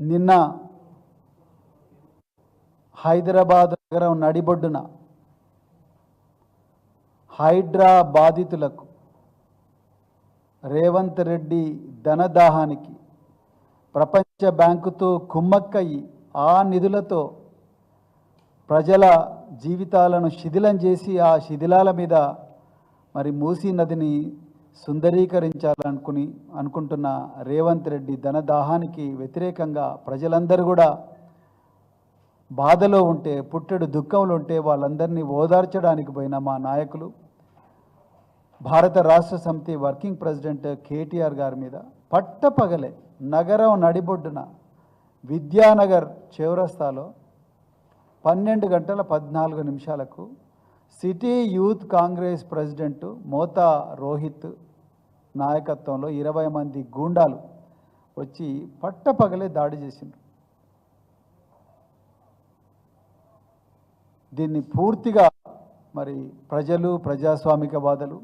నిన్న హైదరాబాద్ నగరం నడిబొడ్డున హైడ్రా బాధితులకు రేవంత్ రెడ్డి ధనదాహానికి ప్రపంచ బ్యాంకుతో కుమ్మక్కయి ఆ నిధులతో ప్రజల జీవితాలను శిథిలం చేసి ఆ శిథిలాల మీద మరి మూసీ నదిని సుందరీకరించాలనుకుని అనుకుంటున్న రేవంత్ రెడ్డి ధనదాహానికి వ్యతిరేకంగా ప్రజలందరూ కూడా బాధలో ఉంటే పుట్టెడు దుఃఖంలో ఉంటే వాళ్ళందరినీ ఓదార్చడానికి పోయిన మా నాయకులు భారత రాష్ట్ర సమితి వర్కింగ్ ప్రెసిడెంట్ కేటీఆర్ గారి మీద పట్టపగలే నగరం నడిబొడ్డున విద్యానగర్ చౌరస్తాలో పన్నెండు గంటల పద్నాలుగు నిమిషాలకు city youth Congress president Motha Rohit నాయకత్వంలో ఇరవై మంది గూండాలు వచ్చి పట్టపగలే దాడి చేసిండ్రు. దీన్ని పూర్తిగా మరి ప్రజలు ప్రజాస్వామికవాదులు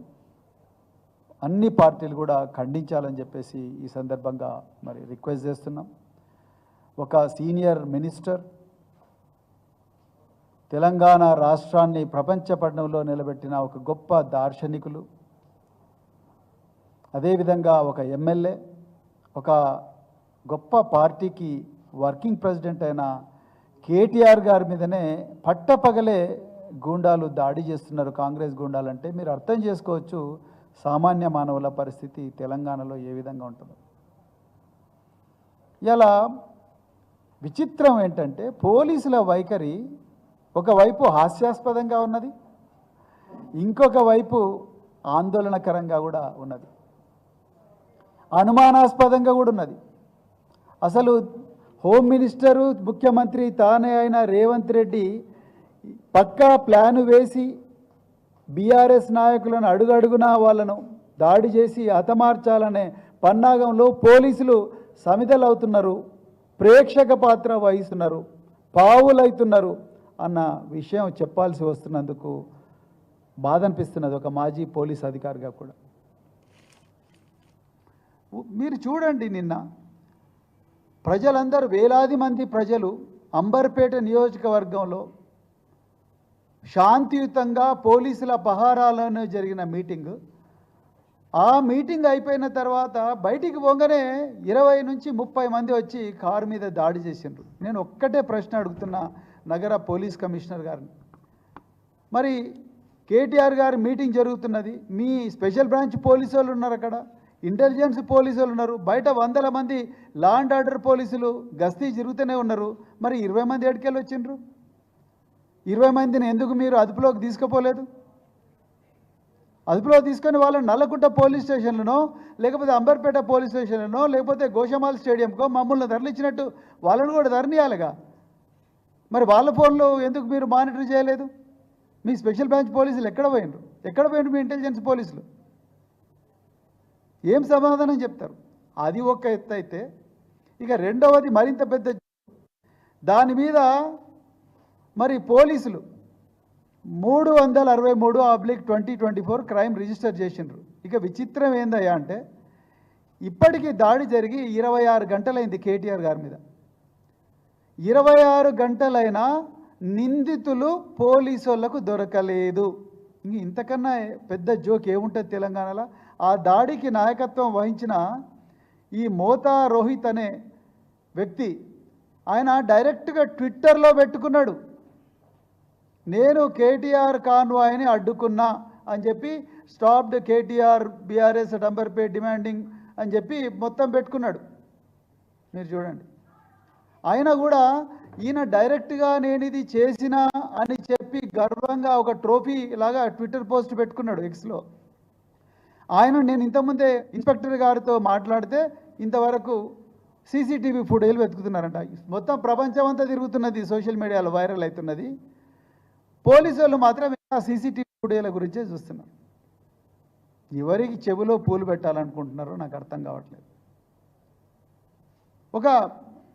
అన్ని పార్టీలు కూడా ఖండించాలని చెప్పేసి ఈ సందర్భంగా మరి రిక్వెస్ట్ చేస్తున్నాం. ఒక సీనియర్ మినిస్టర్ తెలంగాణ రాష్ట్రాన్ని ప్రపంచ పట్టణంలో నిలబెట్టిన ఒక గొప్ప దార్శనికులు అదేవిధంగా ఒక ఎమ్మెల్యే ఒక గొప్ప పార్టీకి వర్కింగ్ ప్రెసిడెంట్ అయిన కేటీఆర్ గారి మీదనే పట్టపగలే గూండాలు దాడి చేస్తున్నారు. కాంగ్రెస్ గూండాలు అంటే మీరు అర్థం చేసుకోవచ్చు సామాన్య మానవుల పరిస్థితి తెలంగాణలో ఏ విధంగా ఉంటుందో. ఇలా విచిత్రం ఏంటంటే పోలీసుల వైఖరి ఒకవైపు హాస్యాస్పదంగా ఉన్నది ఇంకొక వైపు ఆందోళనకరంగా కూడా ఉన్నది. అనుమానాస్పదంగా కూడా ఉన్నది. అసలు హోమ్ మినిస్టరు ముఖ్యమంత్రి తానే అయిన రేవంత్ రెడ్డి పక్కా ప్లాను వేసి బీఆర్ఎస్ నాయకులను అడుగడుగునా వాళ్ళను దాడి చేసి హతమార్చాలనే పన్నాగంలో పోలీసులు సమితలవుతున్నారు ప్రేక్షక పాత్ర వహిస్తున్నారు పావులవుతున్నారు అన్న విషయం చెప్పాల్సి వస్తున్నందుకు బాధ అనిపిస్తున్నది ఒక మాజీ పోలీస్ అధికారిగా కూడా. మీరు చూడండి నిన్న. ప్రజలందరూ వేలాది మంది ప్రజలు అంబర్పేట నియోజకవర్గంలో శాంతియుతంగా పోలీసుల పహారాలను జరిగిన మీటింగ్. ఆ మీటింగ్ అయిపోయిన తర్వాత బయటికి పోగానే ఇరవై నుంచి ముప్పై మంది వచ్చి కారు మీద దాడి చేసిండ్రు. నేను ఒక్కటే ప్రశ్న అడుగుతున్నా నగర పోలీస్ కమిషనర్ గారిని. మరి కేటీఆర్ గారి మీటింగ్ జరుగుతున్నది. మీ స్పెషల్ బ్రాంచ్ పోలీసు వాళ్ళు ఉన్నారు అక్కడ. ఇంటెలిజెన్స్ పోలీసులు ఉన్నారు. బయట వందల మంది లా అండ్ ఆర్డర్ పోలీసులు గస్తీ జరుగుతూనే ఉన్నారు. మరి ఇరవై మంది ఎడికెళ్ళి వచ్చిండ్రు? ఇరవై మందిని ఎందుకు మీరు అదుపులోకి తీసుకుపోలేదు? అదుపులో తీసుకొని వాళ్ళని నల్లగుట్ట పోలీస్ స్టేషన్లనో లేకపోతే అంబర్పేట పోలీస్ స్టేషన్లనో లేకపోతే గోషమాల్ స్టేడియంకో మమ్మల్ని తరలించినట్టు వాళ్ళని కూడా తరలియాలిగా. మరి వాళ్ళ ఫోన్లో ఎందుకు మీరు మానిటర్ చేయలేదు? మీ స్పెషల్ బ్రాంచ్ పోలీసులు ఎక్కడ పోయినరు ఎక్కడ పోయినరు మీ ఇంటెలిజెన్స్ పోలీసులు? ఏం సమాధానం చెప్తారు? అది ఒక ఎత్తు అయితే ఇక రెండవది మరింత పెద్ద దాని మీద మరి పోలీసులు మూడు వందల అరవై మూడు oblique twenty twenty four crime register చేసిండ్రు. ఇక విచిత్రం ఏందయ్యా అంటే ఇప్పటికీ దాడి జరిగి ఇరవై ఆరు గంటలైంది కేటీఆర్ గారి మీద. ఇరవై ఆరు గంటలైనా నిందితులు పోలీసు దొరకలేదు. ఇంక ఇంతకన్నా పెద్ద జోక్ ఏముంటుంది తెలంగాణలో? ఆ దాడికి నాయకత్వం వహించిన ఈ మోతా రోహిత్ అనే వ్యక్తి ఆయన డైరెక్ట్గా ట్విట్టర్లో పెట్టుకున్నాడు. నేను కేటీఆర్ కాన్వాయ్ని అడ్డుకున్నా అని చెప్పి స్టాప్డ్ కేటీఆర్ బీఆర్ఎస్ డంబర్పే డిమాండింగ్ అని చెప్పి మొత్తం పెట్టుకున్నాడు. మీరు చూడండి. ఆయన కూడా ఈయన డైరెక్ట్గా నేను ఇది చేసిన అని చెప్పి గర్వంగా ఒక ట్రోఫీ లాగా ట్విట్టర్ పోస్ట్ పెట్టుకున్నాడు ఎక్స్లో ఆయన నేను ఇంతకుముందే ఇన్స్పెక్టర్ గారితో మాట్లాడితే ఇంతవరకు సీసీటీవీ ఫుటేజ్లు వెతుకుతున్నారంట. మొత్తం ప్రపంచం అంతా తిరుగుతున్నది సోషల్ మీడియాలో వైరల్ అవుతున్నది. పోలీసు వాళ్ళు మాత్రం ఆ సీసీటీవీ ఫుటేజ్ల గురించే చూస్తున్నారు. ఎవరికి చెవిలో పూలు పెట్టాలనుకుంటున్నారో నాకు అర్థం కావట్లేదు. ఒక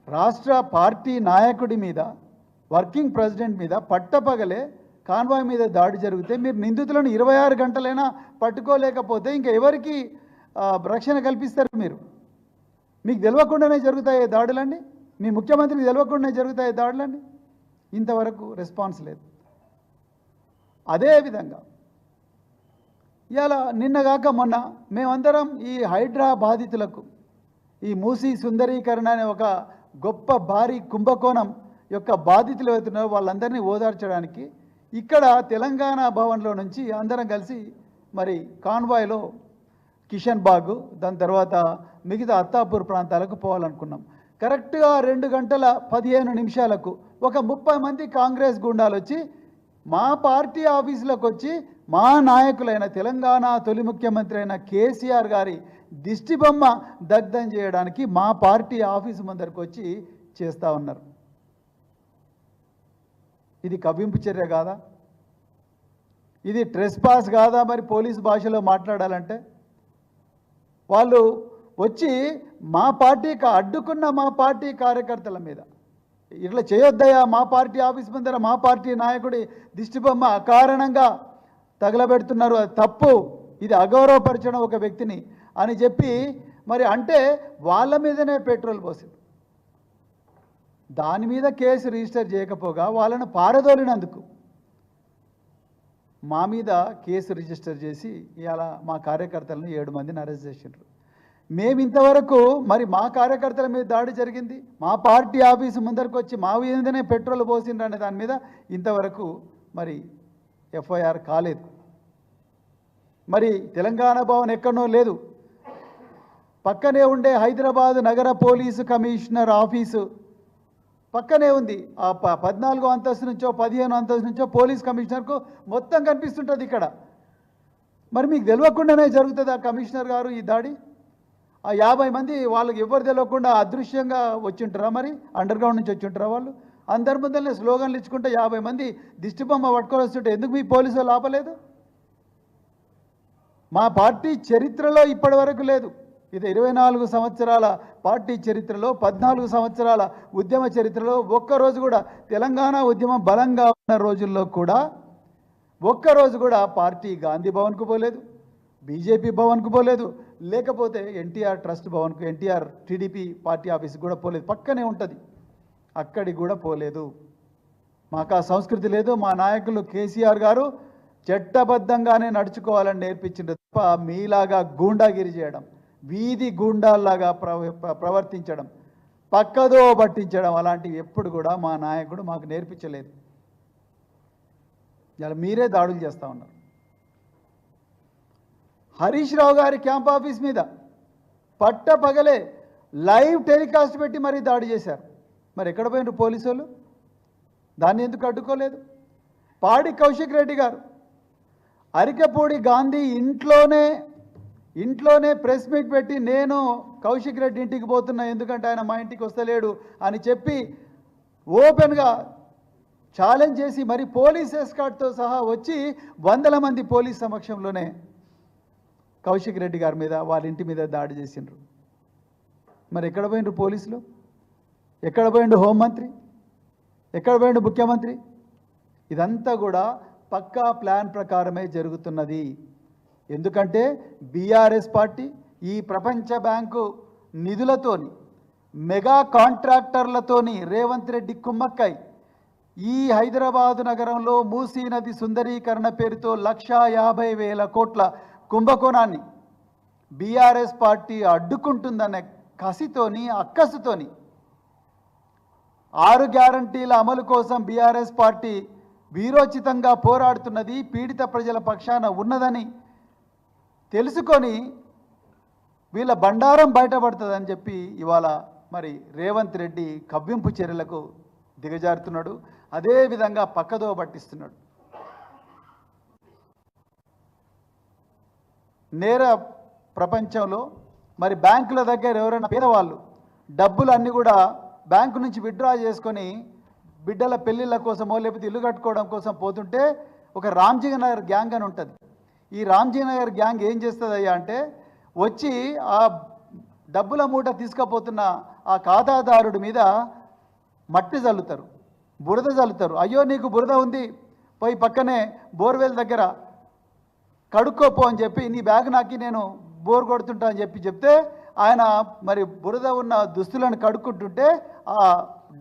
రాష్ట్ర పార్టీ నాయకుడి మీద వర్కింగ్ ప్రెసిడెంట్ మీద పట్టపగలే కాన్వాయ్ మీద దాడి జరిగితే మీరు నిందితులను ఇరవై ఆరు గంటలైనా పట్టుకోలేకపోతే ఇంకా ఎవరికి రక్షణ కల్పిస్తారు మీరు? మీకు తెలియకుండానే జరుగుతాయి దాడులండి? మీ ముఖ్యమంత్రికి తెలియకుండానే జరుగుతాయి దాడులండి? ఇంతవరకు రెస్పాన్స్ లేదు. అదేవిధంగా ఇలా నిన్నగాక మొన్న మేమందరం ఈ హైడ్రా బాధితులకు ఈ మూసీ సుందరీకరణ అనే ఒక గొప్ప భారీ కుంభకోణం యొక్క బాధితులు అవుతున్నారో వాళ్ళందరినీ ఓదార్చడానికి ఇక్కడ తెలంగాణ భవన్లో నుంచి అందరం కలిసి మరి కాన్వాయ్లో కిషన్ బాగ్ దాని తర్వాత మిగతా అత్తాపూర్ ప్రాంతాలకు పోవాలనుకున్నాం. కరెక్ట్గా రెండు గంటల పదిహేను నిమిషాలకు ఒక ముప్పై మంది కాంగ్రెస్ గుండాలు వచ్చి మా పార్టీ ఆఫీసులకు వచ్చి మా నాయకులైన తెలంగాణ తొలి ముఖ్యమంత్రి అయిన కేసీఆర్ గారి దిష్టిబొమ్మ దగ్ధం చేయడానికి మా పార్టీ ఆఫీసు ముందరికి వచ్చి చేస్తూ ఉన్నారు. ఇది కవ్వింపు చర్య కాదా? ఇది ట్రెస్ పాస్ కాదా మరి పోలీస్ భాషలో మాట్లాడాలంటే? వాళ్ళు వచ్చి మా పార్టీ అడ్డుకున్న మా పార్టీ కార్యకర్తల మీద ఇట్లా చేయొద్దయా మా పార్టీ ఆఫీస్ ముందర మా పార్టీ నాయకుడి దిష్టిబొమ్మ అకారణంగా తగలబెడుతున్నారు అది తప్పు ఇది అగౌరవపరచడం ఒక వ్యక్తిని అని చెప్పి మరి అంటే వాళ్ళ మీదనే పెట్రోల్ పోసింది. దాని మీద కేసు రిజిస్టర్ చేయకపోగా వాళ్ళను పారదోలినందుకు. మా మీద కేసు రిజిస్టర్ చేసి ఇలా మా కార్యకర్తలను ఏడు మందిని అరెస్ట్ చేసిండ్రు. మేము ఇంతవరకు మరి మా కార్యకర్తల మీద దాడి జరిగింది మా పార్టీ ఆఫీసు ముందరకు వచ్చి మా మీదనే పెట్రోల్ పోసిండ్రు అనే దాని మీద ఇంతవరకు మరి ఎఫ్ఐఆర్ కాలేదు. మరి తెలంగాణ భవన్ ఎక్కడనో లేదు. పక్కనే ఉండే హైదరాబాద్ నగర పోలీసు కమిషనర్ ఆఫీసు పక్కనే ఉంది. ఆ ప పద్నాలుగో అంతస్తు నుంచో పదిహేను అంతస్తు నుంచో పోలీస్ కమిషనర్కు మొత్తం కనిపిస్తుంటుంది ఇక్కడ. మరి మీకు తెలియకుండానే జరుగుతుంది ఆ కమిషనర్ గారు ఈ దాడి? ఆ యాభై మంది వాళ్ళకి ఎవరు తెలియకుండా అదృశ్యంగా వచ్చింటారా మరి? అండర్ గ్రౌండ్ నుంచి వచ్చింటారా వాళ్ళు? అందరి ముందరనే స్లోగన్లు ఇచ్చుకుంటే యాభై మంది దిష్టిబొమ్మ పట్టుకొని వస్తుంటే ఎందుకు మీ పోలీసులు వాళ్ళు ఆపలేదు? మా పార్టీ చరిత్రలో ఇప్పటి వరకు లేదు. ఇది ఇరవై నాలుగు సంవత్సరాల పార్టీ చరిత్రలో పద్నాలుగు సంవత్సరాల ఉద్యమ చరిత్రలో ఒక్కరోజు కూడా తెలంగాణ ఉద్యమం బలంగా ఉన్న రోజుల్లో కూడా ఒక్కరోజు కూడా పార్టీ గాంధీ భవన్కు పోలేదు బీజేపీ భవన్కు పోలేదు లేకపోతే ఎన్టీఆర్ ట్రస్ట్ భవన్కు ఎన్టీఆర్ టీడీపీ పార్టీ ఆఫీస్కి కూడా పోలేదు పక్కనే ఉంటుంది అక్కడికి కూడా పోలేదు. మాకు ఆ సంస్కృతి లేదు మా నాయకులు కేసీఆర్ గారు చట్టబద్ధంగానే నడుచుకోవాలని నేర్పించిండ్రు తప్ప మీలాగా గూండాగిరి చేయడం వీధి గుండాల్లాగా ప్రవ ప్రవర్తించడం పక్కదో పట్టించడం అలాంటివి ఎప్పుడు కూడా మా నాయకుడు మాకు నేర్పించలేదు. ఇలా మీరే దాడులు చేస్తూ ఉన్నారు. హరీష్ రావు గారి క్యాంప్ ఆఫీస్ మీద పట్ట పగలే లైవ్ టెలికాస్ట్ పెట్టి మరీ దాడి చేశారు. మరి ఎక్కడ పోయినారు పోలీసు వాళ్ళు దాన్ని ఎందుకు అడ్డుకోలేదు? పాడి కౌశిక్ రెడ్డి గారు అరికపూడి గాంధీ ఇంట్లోనే ఇంట్లోనే ప్రెస్ మీట్ పెట్టి నేను కౌశిక్ రెడ్డి ఇంటికి పోతున్నా ఎందుకంటే ఆయన మా ఇంటికి వస్తలేడు అని చెప్పి ఓపెన్గా ఛాలెంజ్ చేసి మరి పోలీస్ ఎస్కాట్తో సహా వచ్చి వందల మంది పోలీస్ సమక్షంలోనే కౌశిక్ రెడ్డి గారి మీద వాళ్ళ ఇంటి మీద దాడి చేసిండ్రు. మరి ఎక్కడ పోయిండ్రు పోలీసులు? ఎక్కడ పోయిండు హోంమంత్రి ఎక్కడ పోయిండు ముఖ్యమంత్రి? ఇదంతా కూడా పక్కా ప్లాన్ ప్రకారమే జరుగుతున్నది. ఎందుకంటే బీఆర్ఎస్ పార్టీ ఈ ప్రపంచ బ్యాంకు నిధులతోని మెగా కాంట్రాక్టర్లతోని రేవంత్ రెడ్డి కుమ్మక్కై ఈ హైదరాబాదు నగరంలో మూసీ నది సుందరీకరణ పేరుతో లక్షా యాభై వేల కోట్ల కుంభకోణాన్ని బీఆర్ఎస్ పార్టీ అడ్డుకుంటుందనే కసితోని అక్కసుతోని ఆరు గ్యారంటీల అమలు కోసం బీఆర్ఎస్ పార్టీ వీరోచితంగా పోరాడుతున్నది పీడిత ప్రజల పక్షాన ఉన్నదని తెలుసుకొని వీళ్ళ బండారం బయటపడుతుందని చెప్పి ఇవాళ మరి రేవంత్ రెడ్డి కవ్వింపు చర్యలకు దిగజారుతున్నాడు. అదేవిధంగా పక్కదో పట్టిస్తున్నాడు. నేర ప్రపంచంలో మరి బ్యాంకుల దగ్గర ఎవరైనా పేదవాళ్ళు డబ్బులు అన్నీ కూడా బ్యాంకు నుంచి విత్డ్రా చేసుకొని బిడ్డల పెళ్ళిళ్ళ కోసమో లేకపోతే ఇల్లు కట్టుకోవడం కోసం పోతుంటే ఒక రామ్జీ నగర్ గ్యాంగ్ అని ఉంటుంది. ఈ రామ్జీ నగర్ గ్యాంగ్ ఏం చేస్తుందయ్యా అంటే వచ్చి ఆ డబ్బుల మూట తీసుకుపోతున్న ఆ ఖాతాదారుడి మీద మట్టి చల్లుతారు బురద చల్లుతారు అయ్యో నీకు బురద ఉంది పోయి పక్కనే బోర్వెల్ దగ్గర కడుక్కోపో అని చెప్పి నీ బ్యాగ్ నాకి నేను బోర్ కొడుతుంటా అని చెప్పి చెప్తే ఆయన మరి బురద ఉన్న దుస్తులను కడుక్కుంటుంటే ఆ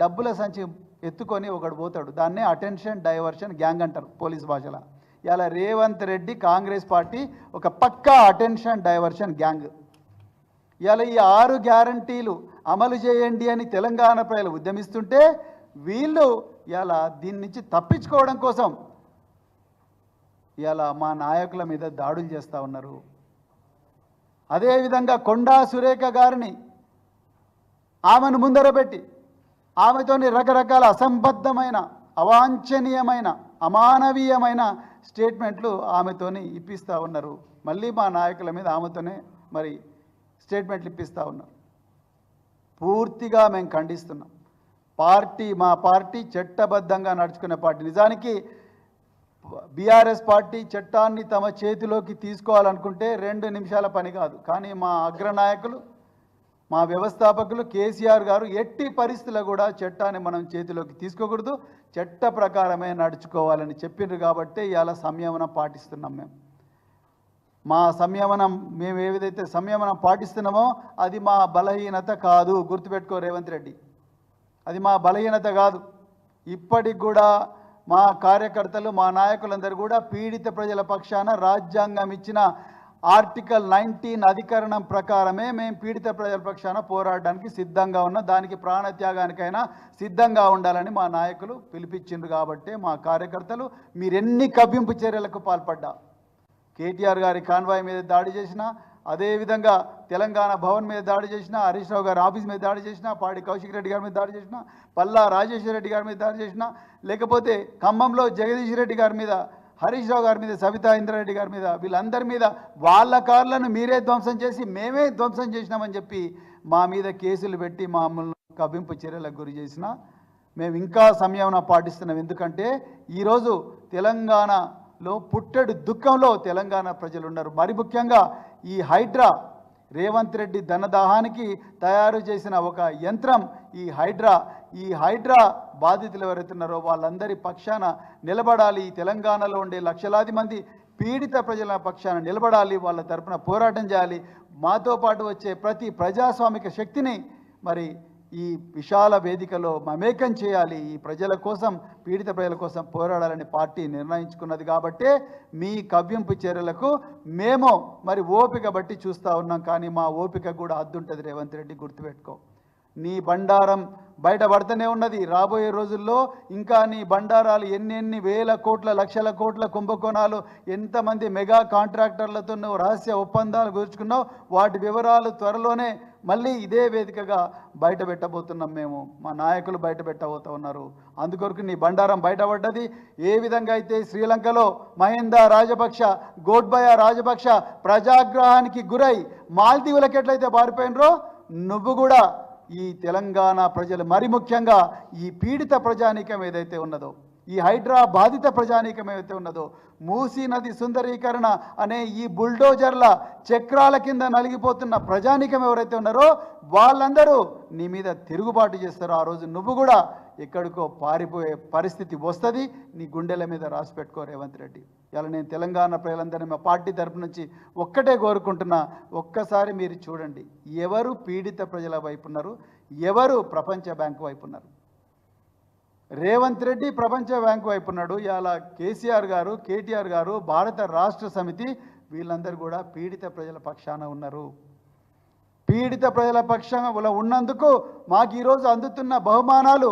డబ్బుల సంచి ఎత్తుకొని ఒకడు పోతాడు. దాన్నే అటెన్షన్ డైవర్షన్ గ్యాంగ్ అంటారు పోలీస్ భాషలో. ఇలా రేవంత్ రెడ్డి కాంగ్రెస్ పార్టీ ఒక పక్కా అటెన్షన్ డైవర్షన్ గ్యాంగ్. ఇలా ఈ ఆరు గ్యారంటీలు అమలు చేయండి అని తెలంగాణ ప్రజలు ఉద్యమిస్తుంటే వీళ్ళు ఇలా దీని నుంచి తప్పించుకోవడం కోసం ఇలా మా నాయకుల మీద దాడులు చేస్తూ ఉన్నారు. అదేవిధంగా కొండా సురేఖ గారిని ఆమెను ముందర పెట్టి ఆమెతోని రకరకాల అసంబద్ధమైన అవాంఛనీయమైన అమానవీయమైన స్టేట్మెంట్లు ఆమెతోని ఇప్పిస్తూ ఉన్నారు. మళ్ళీ మా నాయకుల మీద ఆమెతోనే మరి స్టేట్మెంట్లు ఇప్పిస్తూ ఉన్నారు. పూర్తిగా మేము ఖండిస్తున్నాం. పార్టీ మా పార్టీ చట్టబద్ధంగా నడుచుకునే పార్టీ. నిజానికి బీఆర్ఎస్ పార్టీ చట్టాన్ని తమ చేతిలోకి తీసుకోవాలనుకుంటే రెండు నిమిషాల పని కాదు. కానీ మా అగ్రనాయకులు మా వ్యవస్థాపకులు కేసీఆర్ గారు ఎట్టి పరిస్థితుల్లో కూడా చట్టాన్ని మనం చేతిలోకి తీసుకోకూడదు. చట్ట ప్రకారమే నడుచుకోవాలని చెప్పిండ్రు కాబట్టి ఇవాళ సంయమనం పాటిస్తున్నాం మేము. మా సంయమనం మేము ఏ విధైతే సంయమనం పాటిస్తున్నామో అది మా బలహీనత కాదు. గుర్తుపెట్టుకో రేవంత్ రెడ్డి. అది మా బలహీనత కాదు. ఇప్పటికి కూడా మా కార్యకర్తలు మా నాయకులందరూ కూడా పీడిత ప్రజల పక్షాన రాజ్యాంగం ఇచ్చిన ఆర్టికల్ నైన్టీన్ అధికరణం ప్రకారమే మేము పీడిత ప్రజల పక్షాన పోరాడడానికి సిద్ధంగా ఉన్న దానికి ప్రాణత్యాగానికైనా సిద్ధంగా ఉండాలని మా నాయకులు పిలిపించిండ్రు కాబట్టి మా కార్యకర్తలు మీరెన్ని కవ్వింపు చర్యలకు పాల్పడ్డా. కేటీఆర్ గారి కాన్వాయ్ మీద దాడి చేసినా అదేవిధంగా తెలంగాణ భవన్ మీద దాడి చేసిన హరీష్ రావు గారి ఆఫీస్ మీద దాడి చేసిన పాడి కౌశిక్ రెడ్డి గారి మీద దాడి చేసిన పల్లా రాజేశ్వర రెడ్డి గారి మీద దాడి చేసిన లేకపోతే ఖమ్మంలో జగదీష్ రెడ్డి గారి మీద హరీష్ రావు గారి మీద సవితా ఇంద్రారెడ్డి గారి మీద వీళ్ళందరి మీద వాళ్ళ కార్లను మీరే ధ్వంసం చేసి మేమే ధ్వంసం చేసినామని చెప్పి మా మీద కేసులు పెట్టి మమ్మల్ని కవ్వింపు చర్యలకు గురి చేసిన మేము ఇంకా సంయమనం పాటిస్తున్నాం. ఎందుకంటే ఈరోజు తెలంగాణలో పుట్టెడు దుఃఖంలో తెలంగాణ ప్రజలు ఉన్నారు. మరి ముఖ్యంగా ఈ హైడ్రా రేవంత్ రెడ్డి ధనదాహానికి తయారు చేసిన ఒక యంత్రం ఈ హైడ్రా ఈ హైడ్రా బాధితులు ఎవరైతే ఉన్నారో వాళ్ళందరి పక్షాన నిలబడాలి. తెలంగాణలో ఉండే లక్షలాది మంది పీడిత ప్రజల పక్షాన నిలబడాలి. వాళ్ళ తరపున పోరాటం చేయాలి. మాతో పాటు వచ్చే ప్రతి ప్రజాస్వామిక శక్తిని మరి ఈ విశాల వేదికలో మమేకం చేయాలి. ఈ ప్రజల కోసం పీడిత ప్రజల కోసం పోరాడాలని పార్టీ నిర్ణయించుకున్నది కాబట్టే మీ కవ్యంపు చర్యలకు మేము మరి ఓపిక బట్టి చూస్తూ ఉన్నాం. కానీ మా ఓపిక కూడా అద్దుంటుంది రేవంత్ రెడ్డి గుర్తుపెట్టుకో. నీ బండారం బయటపడుతూనే ఉన్నది. రాబోయే రోజుల్లో ఇంకా నీ బండారాలు ఎన్నెన్ని వేల కోట్ల లక్షల కోట్ల కుంభకోణాలు ఎంతమంది మెగా కాంట్రాక్టర్లతో నువ్వు రహస్య ఒప్పందాలు కుదుర్చుకున్నావు వాటి వివరాలు త్వరలోనే మళ్ళీ ఇదే వేదికగా బయట పెట్టబోతున్నాం మేము. మా నాయకులు బయట పెట్టబోతూ ఉన్నారు. అందుకొరకు నీ బండారం బయటపడ్డది. ఏ విధంగా అయితే శ్రీలంకలో మహిందా రాజపక్ష గోడ్బయ రాజపక్ష ప్రజాగ్రహానికి గురై మాల్దీవులకి ఎట్లయితే పారిపోయినరో నువ్వు కూడా ఈ తెలంగాణ ప్రజలు మరి ముఖ్యంగా ఈ పీడిత ప్రజానీకం ఏదైతే ఉన్నదో ఈ హైడ్రా బాధిత ప్రజానీకం ఏదైతే ఉన్నదో మూసీ నది సుందరీకరణ అనే ఈ బుల్డోజర్ల చక్రాల కింద నలిగిపోతున్న ప్రజానీకం ఎవరైతే ఉన్నారో వాళ్ళందరూ నీ మీద తిరుగుబాటు చేస్తారో. ఆ రోజు నువ్వు కూడా ఎక్కడికో పారిపోయే పరిస్థితి వస్తుంది. నీ గుండెల మీద రాసి పెట్టుకో రేవంత్ రెడ్డి. ఇలా నేను తెలంగాణ ప్రజలందరినీ మా పార్టీ తరపు నుంచి ఒక్కటే కోరుకుంటున్నా ఒక్కసారి మీరు చూడండి ఎవరు పీడిత ప్రజల వైపు ఉన్నారు ఎవరు ప్రపంచ బ్యాంకు వైపు ఉన్నారు? రేవంత్ రెడ్డి ప్రపంచ బ్యాంకు వైపు ఉన్నాడు ఇలా కేసీఆర్ గారు కేటీఆర్ గారు భారత రాష్ట్ర సమితి వీళ్ళందరూ కూడా పీడిత ప్రజల పక్షాన ఉన్నారు. పీడిత ప్రజల పక్షంలో ఉన్నందుకు మాకు ఈరోజు అందుతున్న బహుమానాలు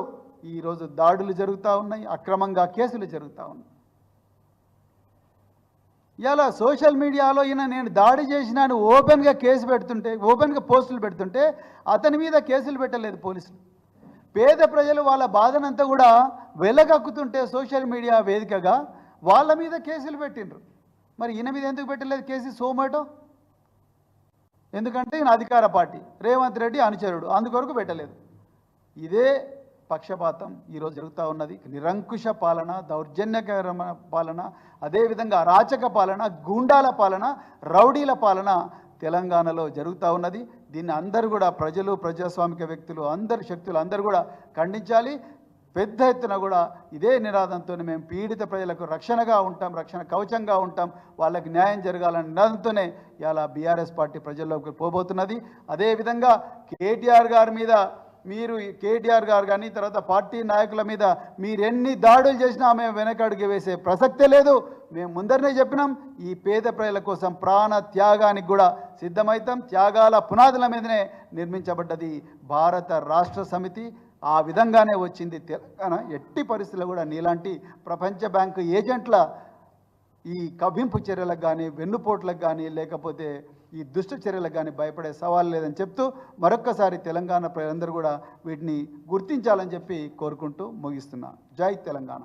ఈరోజు దాడులు జరుగుతూ ఉన్నాయి అక్రమంగా కేసులు జరుగుతూ ఉన్నాయి. ఇలా సోషల్ మీడియాలో ఈయన నేను దాడి చేసినాను ఓపెన్గా కేసు పెడుతుంటే ఓపెన్గా పోస్టులు పెడుతుంటే అతని మీద కేసులు పెట్టలేదు పోలీసులు. పేద ప్రజలు వాళ్ళ బాధనంతా కూడా వెలగక్కుతుంటే సోషల్ మీడియా వేదికగా వాళ్ళ మీద కేసులు పెట్టిండ్రు. మరి ఈయన మీద ఎందుకు పెట్టలేదు కేసు సోమాటో? ఎందుకంటే ఈయన అధికార పార్టీ రేవంత్ రెడ్డి అనుచరుడు అందుకొరకు పెట్టలేదు. ఇదే పక్షపాతం ఈరోజు జరుగుతూ ఉన్నది. నిరంకుశ పాలన దౌర్జన్యకరమైన పాలన అదేవిధంగా అరాచక పాలన గూండాల పాలన రౌడీల పాలన తెలంగాణలో జరుగుతూ ఉన్నది. దీన్ని అందరూ కూడా ప్రజలు ప్రజాస్వామిక వ్యక్తులు అందరు శక్తులు అందరూ కూడా ఖండించాలి. పెద్ద ఎత్తున కూడా ఇదే నినాదంతో మేము పీడిత ప్రజలకు రక్షణగా ఉంటాం రక్షణ కవచంగా ఉంటాం. వాళ్ళకి న్యాయం జరగాలనే నినాదంతోనే ఇలా బీఆర్ఎస్ పార్టీ ప్రజల్లోకి పోబోతున్నది. అదేవిధంగా కేటీఆర్ గారి మీద మీరు కేటీఆర్ గారు కానీ తర్వాత పార్టీ నాయకుల మీద మీరు ఎన్ని దాడులు చేసినా మేము వెనకడుగు వేసే ప్రసక్తే లేదు. మేము ముందరనే చెప్పినాం ఈ పేద ప్రజల కోసం ప్రాణ త్యాగానికి కూడా సిద్ధమవుతాం త్యాగాల పునాదుల మీదనే నిర్మించబడ్డది భారత రాష్ట్ర సమితి. ఆ విధంగానే వచ్చింది తెలంగాణ. ఎట్టి పరిస్థితుల్లో కూడా నీలాంటి ప్రపంచ బ్యాంకు ఏజెంట్ల ఈ కవ్వింపు చర్యలకు కానీ వెన్నుపోట్లకు కానీ లేకపోతే ఈ దుష్ట చర్యలకు కానీ భయపడే సవాల్ లేదని చెప్తూ మరొక్కసారి తెలంగాణ ప్రజలందరూ కూడా వీటిని గుర్తించాలని చెప్పి కోరుకుంటూ ముగిస్తున్నా. జై తెలంగాణ.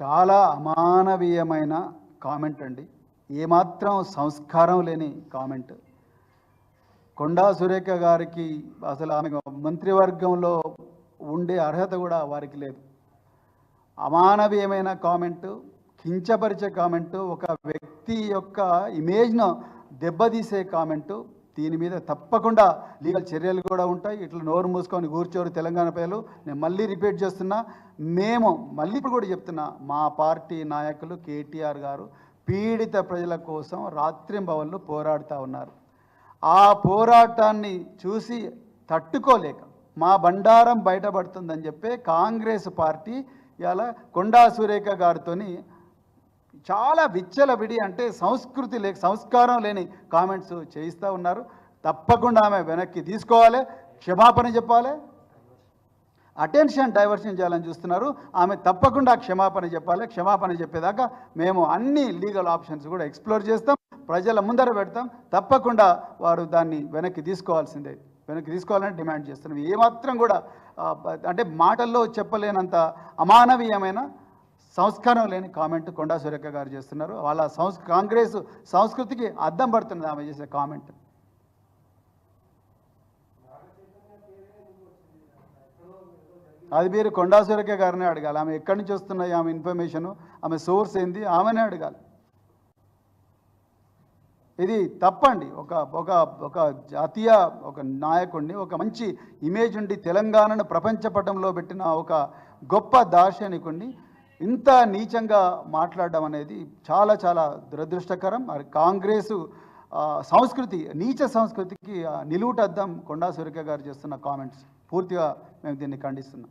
చాలా అమానవీయమైన కామెంట్ అండి. ఏమాత్రం సంస్కారం లేని కామెంట్. కొండా సురేఖ గారికి అసలు ఆమె మంత్రివర్గంలో ఉండే అర్హత కూడా వారికి లేదు. అమానవీయమైన కామెంటు కించపరిచే కామెంటు ఒక వ్యక్తి యొక్క ఇమేజ్ను దెబ్బతీసే కామెంటు దీని మీద తప్పకుండా లీగల్ చర్యలు కూడా ఉంటాయి. ఇట్లా నోరు మూసుకొని కూర్చోరు తెలంగాణ ప్రజలు. నేను మళ్ళీ రిపీట్ చేస్తున్నా మేము మళ్ళీ ఇప్పుడు కూడా చెప్తున్నా మా పార్టీ నాయకులు కేటీఆర్ గారు పీడిత ప్రజల కోసం రాత్రింబవళ్ళు పోరాడుతూ ఉన్నారు. ఆ పోరాటాన్ని చూసి తట్టుకోలేక మా బండారం బయటపడుతుందని చెప్పి కాంగ్రెస్ పార్టీ ఇలా కొండా సురేఖ గారితోని చాలా విచ్చలవిడి అంటే సంస్కృతి లేక సంస్కారం లేని కామెంట్స్ చేయిస్తూ ఉన్నారు. తప్పకుండా ఆమె వెనక్కి తీసుకోవాలి. క్షమాపణ చెప్పాలి. అటెన్షన్ డైవర్షన్ చేయాలని చూస్తున్నారు. ఆమె తప్పకుండా క్షమాపణ చెప్పాలి. క్షమాపణ చెప్పేదాకా మేము అన్ని లీగల్ ఆప్షన్స్ కూడా ఎక్స్ప్లోర్ చేస్తాం. ప్రజల ముందర పెడతాం. తప్పకుండా వారు దాన్ని వెనక్కి తీసుకోవాల్సిందే. వెనక్కి తీసుకోవాలని డిమాండ్ చేస్తున్నాం. ఏమాత్రం కూడా అంటే మాటల్లో చెప్పలేనంత అమానవీయమైన సంస్కారం లేని కామెంట్ కొండా సురేఖ గారు చేస్తున్నారు. వాళ్ళ సంస్ కాంగ్రెస్ సంస్కృతికి అద్దం పడుతున్నది ఆమె చేసే కామెంట్ అది మీరు కొండా సురేఖ గారినే అడగాలి. ఆమె ఎక్కడి నుంచి వస్తున్నాయి? ఆమె ఇన్ఫర్మేషన్ ఆమె సోర్స్ ఏంది? ఆమెనే అడగాలి. ఇది తప్పండి. ఒక ఒక ఒక జాతీయ ఒక నాయకుడిని ఒక మంచి ఇమేజ్ ఉండి తెలంగాణను ప్రపంచ పటంలో పెట్టిన ఒక గొప్ప దార్శనికుడిని ఇంత నీచంగా మాట్లాడడం అనేది చాలా చాలా దురదృష్టకరం. మరి కాంగ్రెసు సంస్కృతి నీచ సంస్కృతికి నిలువుటద్దం కొండా సురేఖ గారు చేస్తున్న కామెంట్స్ పూర్తిగా మేము దీన్ని ఖండిస్తున్నాం.